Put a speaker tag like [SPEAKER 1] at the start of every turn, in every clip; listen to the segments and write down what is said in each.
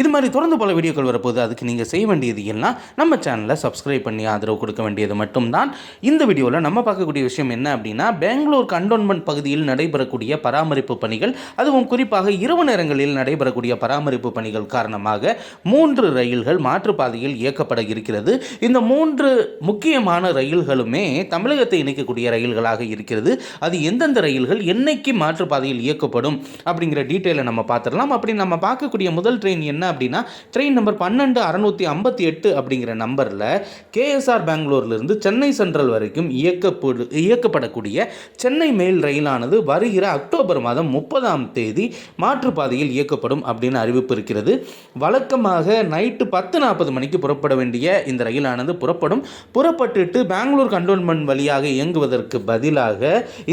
[SPEAKER 1] இது மாதிரி தொடர்ந்து பல வீடியோக்கள் வரப்போது அதுக்கு நீங்கள் செய்ய வேண்டியது எல்லாம் நம்ம சேனலை சப்ஸ்கிரைப் பண்ணி ஆதரவு கொடுக்க வேண்டியது மட்டும்தான். இந்த வீடியோவில் நம்ம பார்க்கக்கூடிய விஷயம் என்ன அப்படின்னா பெங்களூர் கண்டோன்மெண்ட் பகுதியில் நடைபெறக்கூடிய பராமரிப்பு பணிகள் அதுவும் குறிப்பாக இரவு நேரங்களில் நடைபெறக்கூடிய பராமரிப்பு பணிகள் காரணமாக மூன்று ரயில்கள் மாற்றுப்பாதையில் இயக்கப்பட இருக்கிறது. இந்த மூன்று முக்கியமான ரயில்களுமே தமிழகத்தை இணைக்கக்கூடிய ரயில்களாக இருக்கிறது. அது எந்தெந்த ரயில்கள் என்னைக்கு மாற்றுப்பாதையில் இயக்கப்படும் அப்படிங்கிற டீட்டெயிலை நம்ம பார்த்துடலாம். அப்படி நம்ம பார்க்கக்கூடிய முதல் ட்ரெயின் என்ன அப்படின்னா ட்ரெயின் நம்பர் பன்னெண்டு அறநூற்றி ஐம்பத்தி எட்டு அப்படிங்கிற நம்பரில் கேஎஸ்ஆர் பெங்களூர்லேருந்து சென்னை சென்ட்ரல் வரைக்கும் இயக்கப்படு இயக்கப்படக்கூடிய சென்னை மெயில் ரயிலானது வருகிற அக்டோபர் மாதம் முப்பதாம் தேதி மாற்றுப்பாதையில் இயக்கப்படும் அப்படின்னு அறிவிப்பு இருக்கிறது. வழக்கமாக நைட்டு பத்து நாற்பது மணிக்கு புறப்பட வேண்டிய இந்த ரயிலானது புறப்படும். புறப்பட்டுட்டு பெங்களூர் கண்டோன்மெண்ட் வழியாக இயங்குவதற்கு பதிலாக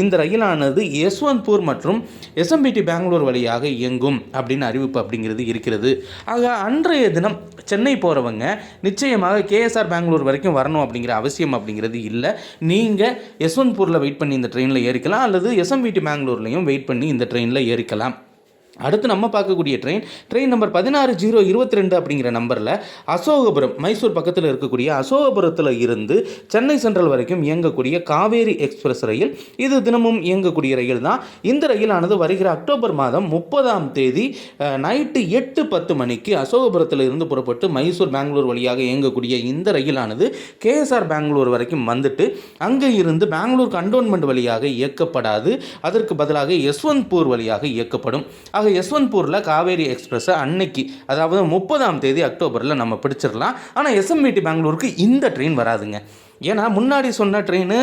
[SPEAKER 1] இந்த ரயிலானது யஸ்வந்த்பூர் மற்றும் எஸ்எம்பிடி பெங்களூர் வழியாக இயங்கும் அப்படின்னு அறிவிப்பு அப்படிங்கிறது இருக்கிறது. ஆக அன்றைய தினம் சென்னை போகிறவங்க நிச்சயமாக கேஎஸ்ஆர் பெங்களூர் வரைக்கும் வரணும் அப்படிங்கிற அவசியம் அப்படிங்கிறது இல்லை. நீங்கள் யஸ்வந்த்பூரில் வெயிட் பண்ணி இந்த ட்ரெயினில் ஏறிக்கலாம் அல்லது எஸ்எம்விடி பெங்களூர்லேயும் வெயிட் பண்ணி இந்த ட்ரெயினில் ஏறிக்கலாம். அடுத்து நம்ம பார்க்கக்கூடிய ட்ரெயின் ட்ரெயின் நம்பர் பதினாறு ஜீரோ இருபத்தி ரெண்டு அப்படிங்கிற நம்பரில் அசோகபுரம் மைசூர் பக்கத்தில் இருக்கக்கூடிய அசோகபுரத்தில் இருந்து சென்னை சென்ட்ரல் வரைக்கும் இயங்கக்கூடிய காவேரி எக்ஸ்பிரஸ் ரயில். இது தினமும் இயங்கக்கூடிய ரயில் தான். இந்த ரயிலானது வருகிற அக்டோபர் மாதம் முப்பதாம் தேதி நைட்டு எட்டு பத்து மணிக்கு அசோகபுரத்தில் இருந்து புறப்பட்டு மைசூர் பெங்களூர் வழியாக இயங்கக்கூடிய இந்த ரயிலானது கேஎஸ்ஆர் பெங்களூர் வரைக்கும் வந்துட்டு அங்கே இருந்து பெங்களூர் கண்டோன்மெண்ட் வழியாக இயக்கப்படாது. அதற்கு பதிலாக யஸ்வந்த்பூர் வழியாக இயக்கப்படும். ஆக யஸ்வந்த்பூரில் காவேரி எக்ஸ்பிரஸை அன்னைக்கு அதாவது முப்பதாம் தேதி அக்டோபரில் நம்ம பிடிச்சிடலாம். ஆனால் எஸ்எம்விடி பெங்களூருக்கு இந்த ட்ரெயின் வராதுங்க. ஏன்னா முன்னாடி சொன்ன ட்ரெயின்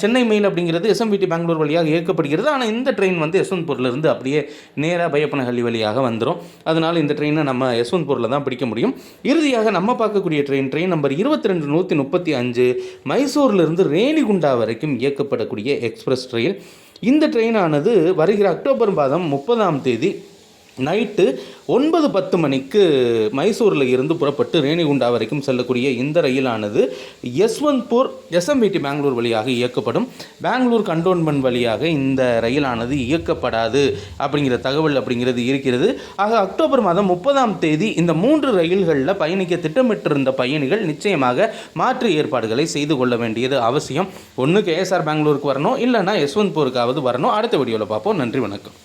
[SPEAKER 1] சென்னை மெயில் அப்படிங்கிறது எஸ்எம்விடி பெங்களூர் வழியாக இயக்கப்படுகிறது. ஆனால் இந்த ட்ரெயின் வந்து யஸ்வந்த்பூர்லேருந்து அப்படியே நேராக பையப்பனஹள்ளி வழியாக வந்துடும் அதனால் இந்த ட்ரெயினை நம்ம யஸ்வந்த்பூரில் தான் பிடிக்க முடியும். இறுதியாக நம்ம பார்க்கக்கூடிய ட்ரெயின் ட்ரெயின் நம்பர் இருபத்தி ரெண்டு நூற்றி முப்பத்தி அஞ்சு மைசூர்லேருந்து ரேணிகுண்டா வரைக்கும் இயக்கப்படக்கூடிய எக்ஸ்பிரஸ் ட்ரெயின். இந்த ட்ரெயினானது வருகிற அக்டோபர் மாதம் முப்பதாம் தேதி. நைட்டு ஒன்பது பத்து மணிக்கு மைசூரில் இருந்து புறப்பட்டு ரேணிகுண்டா வரைக்கும் செல்லக்கூடிய இந்த ரயிலானது யஸ்வந்த்பூர் எஸ்எம்பிடி பெங்களூர் வழியாக இயக்கப்படும். பெங்களூர் கண்டோன்மெண்ட் வழியாக இந்த ரயிலானது இயக்கப்படாது அப்படிங்கிற தகவல் அப்படிங்கிறது இருக்கிறது. ஆக அக்டோபர் மாதம் முப்பதாம் தேதி இந்த மூன்று ரயில்களில் பயணிக்க திட்டமிட்டிருந்த பயணிகள் நிச்சயமாக மாற்று ஏற்பாடுகளை செய்து கொள்ள வேண்டியது அவசியம். ஒன்று கேஎஸ்ஆர் பெங்களூருக்கு வரணும் இல்லைன்னா யஸ்வந்த்பூருக்காவது வரணும். அடுத்த வீடியோவில் பார்ப்போம். நன்றி வணக்கம்.